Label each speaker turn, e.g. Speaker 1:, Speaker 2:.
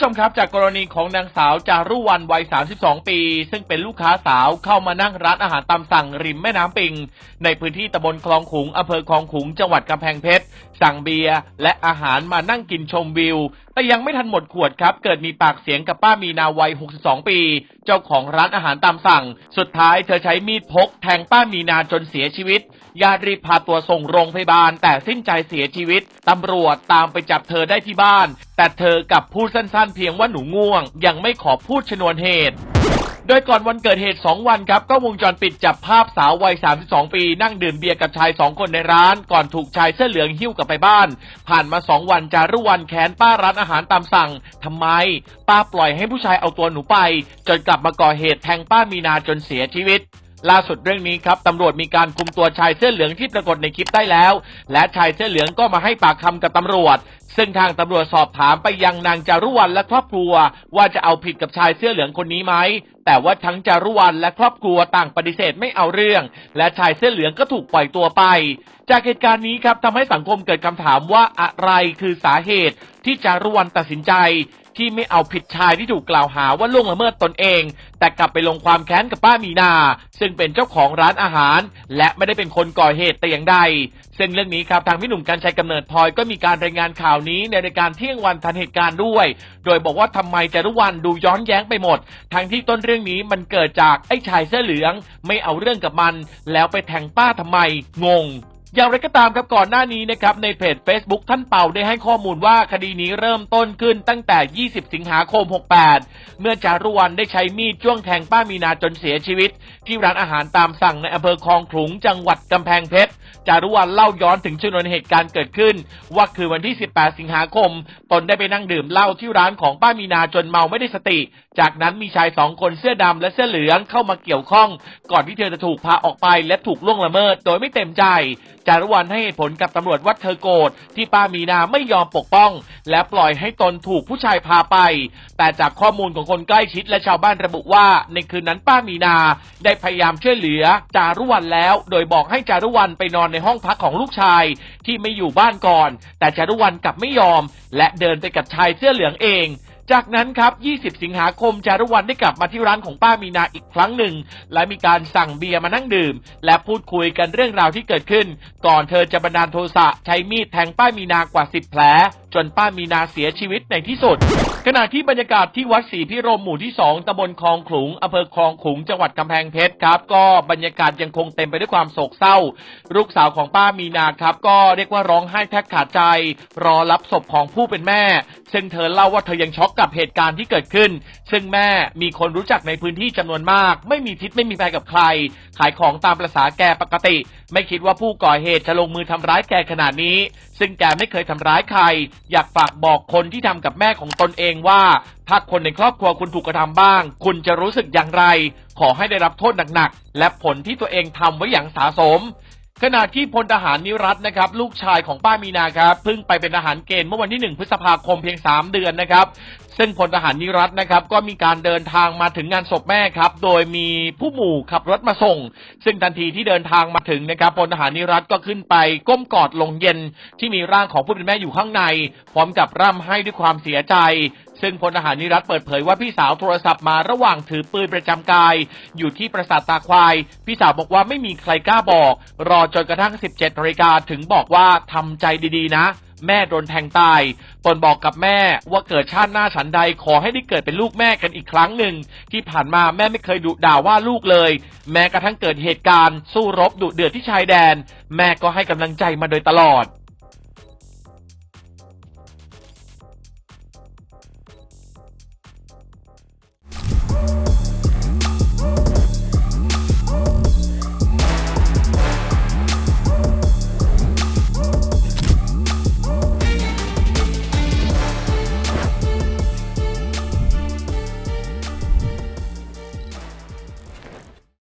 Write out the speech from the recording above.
Speaker 1: ู้ชมครับจากกรณีของนางสาวจารุวรรณวัย 32 ปี ซึ่งเป็นลูกค้าสาวเข้ามานั่งร้านอาหารตามสั่งริมแม่น้ำปิง ในพื้นที่ตำบลคลองขุงอำเภอคลองขุงจังหวัดกำแพงเพชร สั่งเบียร์และอาหารมานั่งกินชมวิว แต่ยังไม่ทันหมดขวดครับ เกิดมีปากเสียงกับป้ามีนาวัย 62 ปี เจ้าของร้านอาหารตามสั่ง สุดท้ายเธอใช้มีดพกแทงป้ามีนาจนเสียชีวิต ญาติรีบพาตัวส่งโรงพยาบาล แต่สิ้นใจเสียชีวิต ตำรวจตามไปจับเธอได้ที่บ้าน แต่เธอกับพูดสั้นๆ เพียงว่าหนูง่วง ยังไม่ขอพูดชนวนเหตุโดยก่อนวันเกิดเหตุ 2 วันครับก็วงจรปิดจับภาพสาววัย 32 ปี นั่งดื่มเบียร์กับชาย 2 คนในร้าน ก่อนถูกชายเสื้อเหลืองหิ้วกลับไปบ้าน ผ่านมา 2 วันจารุวันแค้นป้าร้านอาหารตามสั่งทำไม ป้าปล่อยให้ผู้ชายเอาตัวหนูไป จนกลับมาก่อเหตุแทงป้ามีนาจนเสียชีวิต ล่าสุดเรื่องนี้ครับตำรวจมีการคุมตัวชายเสื้อเหลืองที่ปรากฏในคลิปได้แล้ว และชายเสื้อเหลืองก็มาให้ปากคำกับตำรวจ ซึ่งทางตำรวจสอบถามไปยังนางจารุวรรณและครอบครัว ว่าจะเอาผิดกับชายเสื้อเหลืองคนนี้ไหมแต่ว่าทั้งจารุวรรณและครอบครัวต่างปฏิเสธไม่เอาเรื่อง และชายเสื้อเหลืองก็ถูกปล่อยตัวไป จากเหตุการณ์นี้ครับทำให้สังคมเกิดคำถามว่าอะไรคือสาเหตุที่จารุวรรณตัดสินใจ ที่ไม่เอาผิดชายที่ถูกกล่าวหาว่าล่วงละเมิดตนเอง แต่กลับไปลงความแค้นกับป้ามีนา ซึ่งเป็นเจ้าของร้านอาหาร และไม่ได้เป็นคนก่อเหตุแต่อย่างใดซึ่งเรื่องนี้ครับทางพี่หนุ่มกัญชัยกำเนิดพลอยก็มีการรายงานข่าวนี้ในรายการเที่ยงวันทันเหตุการณ์ด้วย โดยบอกว่าทำไมจารุวรรณดูย้อนแย้งไปหมด ทั้งที่ต้นเรื่องนี้มันเกิดจากไอ้ชายเสื้อเหลือง ไม่เอาเรื่องกับมัน แล้วไปแทงป้าทำไมงง อย่างไรก็ตามครับก่อนหน้านี้นะครับในเพจ Facebook ท่านเป่าได้ให้ข้อมูลว่าคดีนี้เริ่มต้นขึ้นตั้งแต่ 20 สิงหาคม 68 เมื่อจารุวรรณได้ใช้มีดจ้วงแทงป้ามีนาจนเสียชีวิต ที่ร้านอาหารตามสั่งในอำเภอคลองขลุงจังหวัดกำแพงเพชร จารุวรรณเล่าย้อนถึงชนวนเหตุการณ์เกิดขึ้น ว่าคือวันที่ 18 สิงหาคม ตนได้ไปนั่งดื่มเหล้าที่ร้านของป้ามีนาจนเมาไม่ได้สติ จากนั้นมีชายสองคนเสื้อดำและเสื้อเหลืองเข้ามาเกี่ยวข้อง ก่อนที่เธอจะถูกพาออกไปและถูกล่วงละเมิด โดยไม่เต็มใจ จารุวรรณให้เหตุผลกับตำรวจว่าเธอโกรธที่ป้ามีนาไม่ยอมปกป้องและปล่อยให้ตนถูกผู้ชายพาไป แต่จากข้อมูลของคนใกล้ชิดและชาวบ้านระบุว่า ในคืนนั้นป้ามีนา ได้พยายามช่วยเหลือจารุวรรณแล้ว โดยบอกให้จารุวรรณไปนอนในห้องพักของลูกชาย ที่ไม่อยู่บ้านก่อน แต่จารุวรรณกลับไม่ยอม และเดินไปกับชายเสื้อเหลืองเอง จากนั้นครับ 20 สิงหาคมจารุวรรณได้กลับมาที่ร้านของป้ามีนาอีกครั้งหนึ่ง และมีการสั่งเบียร์มานั่งดื่ม และพูดคุยกันเรื่องราวที่เกิดขึ้น ก่อนเธอจะบันดาลโทสะใช้มีดแทงป้ามีนากว่า 10 แผล จนป้ามีนาเสียชีวิตในที่สุดขณะที่บรรยากาศที่วัดศรีพิรมหมู่ที่ 2 ตำบลคลองขลุง อำเภอคลองขลุง จังหวัดกำแพงเพชรครับ ก็บรรยากาศยังคงเต็มไปด้วยความโศกเศร้า ลูกสาวของป้ามีนาครับ ก็เรียกว่าร้องไห้แทบขาดใจ รอรับศพของผู้เป็นแม่ ซึ่งเธอเล่าว่าเธอยังช็อกกับเหตุการณ์ที่เกิดขึ้น ซึ่งแม่มีคนรู้จักในพื้นที่จำนวนมาก ไม่มีพิษไม่มีภัยกับใคร ขายของตามประษาแกปกติ ไม่คิดว่าผู้ก่อเหตุจะลงมือทำร้ายแกขนาดนี้ ซึ่งแกไม่เคยทำร้ายใคร อยากฝากบอกคนที่ทำกับแม่ของตนเองว่าถ้าคนในครอบครัวคุณถูกกระทำบ้าง คุณจะรู้สึกอย่างไร ขอให้ได้รับโทษหนักๆ และผลที่ตัวเองทำไว้อย่างสาสมขณะที่พลทหารนิรัตน์นะครับ ลูกชายของป้ามีนาครับเพิ่งไปเป็นทหารเกณฑ์เมื่อวันที่ 1 พฤษภาคมเพียง 3 เดือนนะครับ ซึ่งพลทหารนิรัตน์นะครับ ก็มีการเดินทางมาถึงงานศพแม่ครับ โดยมีผู้หมู่ขับรถมาส่ง ซึ่งทันทีที่เดินทางมาถึงนะครับพลทหารนิรัตน์ก็ขึ้นไปก้มกอดลงเย็น ที่มีร่างของผู้เป็นแม่อยู่ข้างใน พร้อมกับร่ำให้ด้วยความเสียใจซึ่งพลทหารนิรัตเปิดเผยว่าพี่สาวโทรศัพท์มาระหว่างถือปืนประจำกาย อยู่ที่ปราสาทตาควาย พี่สาวบอกว่าไม่มีใครกล้าบอก รอจนกระทั่ง 17นาฬิกาถึงบอกว่าทำใจดีๆนะ แม่โดนแทงตาย ตนบอกกับแม่ว่าเกิดชาติหน้าฉันใดขอให้ได้เกิดเป็นลูกแม่กันอีกครั้งหนึ่ง ที่ผ่านมาแม่ไม่เคยดุด่าว่าลูกเลย แม้กระทั่งเกิดเหตุการณ์ สู้รบดุเดือดที่ชายแดน แม่ก็ให้กำลังใจมาโดยตลอด